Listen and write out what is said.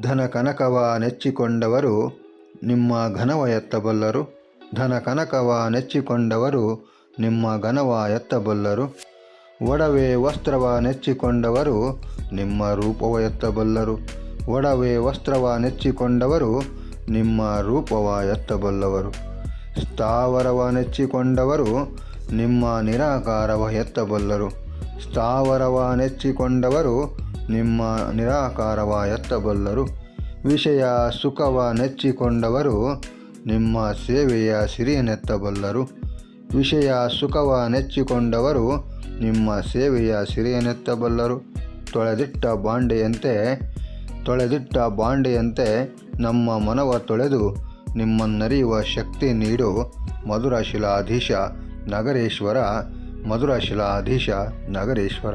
ಧನ ಕನಕವ ನೆಚ್ಚಿಕೊಂಡವರು ನಿಮ್ಮ ಘನವ ಎತ್ತಬಲ್ಲರು. ಧನ ಕನಕವ ನೆಚ್ಚಿಕೊಂಡವರು ನಿಮ್ಮ ಘನವ ಎತ್ತಬಲ್ಲರು. ಒಡವೆ ವಸ್ತ್ರವ ನೆಚ್ಚಿಕೊಂಡವರು ನಿಮ್ಮ ರೂಪವ ಎತ್ತಬಲ್ಲರು. ಒಡವೆ ವಸ್ತ್ರವ ನೆಚ್ಚಿಕೊಂಡವರು ನಿಮ್ಮ ರೂಪವ ಎತ್ತಬಲ್ಲವರು. ಸ್ಥಾವರವ ನೆಚ್ಚಿಕೊಂಡವರು ನಿಮ್ಮ ನಿರಾಕಾರವ ಎತ್ತಬಲ್ಲರು. ಸ್ಥಾವರವ ನೆಚ್ಚಿಕೊಂಡವರು ನಿಮ್ಮ ನಿರಾಕಾರವ ಎತ್ತಬಲ್ಲರು ವಿಷಯ ಸುಖವ ನೆಚ್ಚಿಕೊಂಡವರು ನಿಮ್ಮ ಸೇವೆಯ ಸಿರಿಯನೆತ್ತಬಲ್ಲರು. ವಿಷಯ ಸುಖವ ನೆಚ್ಚಿಕೊಂಡವರು ನಿಮ್ಮ ಸೇವೆಯ ಸಿರಿಯನೆತ್ತಬಲ್ಲರು. ತೊಳೆದಿಟ್ಟ ಬಾಂಡೆಯಂತೆ ತೊಳೆದಿಟ್ಟ ಬಾಂಡೆಯಂತೆ ನಮ್ಮ ಮನವ ತೊಳೆದು ನಿಮ್ಮನ್ನರಿಯುವ ಶಕ್ತಿ ನೀಡು. ಮಧುರಶಿಲಾಧೀಶ ನಗರೇಶ್ವರ ಮಧುರಶಿಲಾಧೀಶ ನಗರೇಶ್ವರ.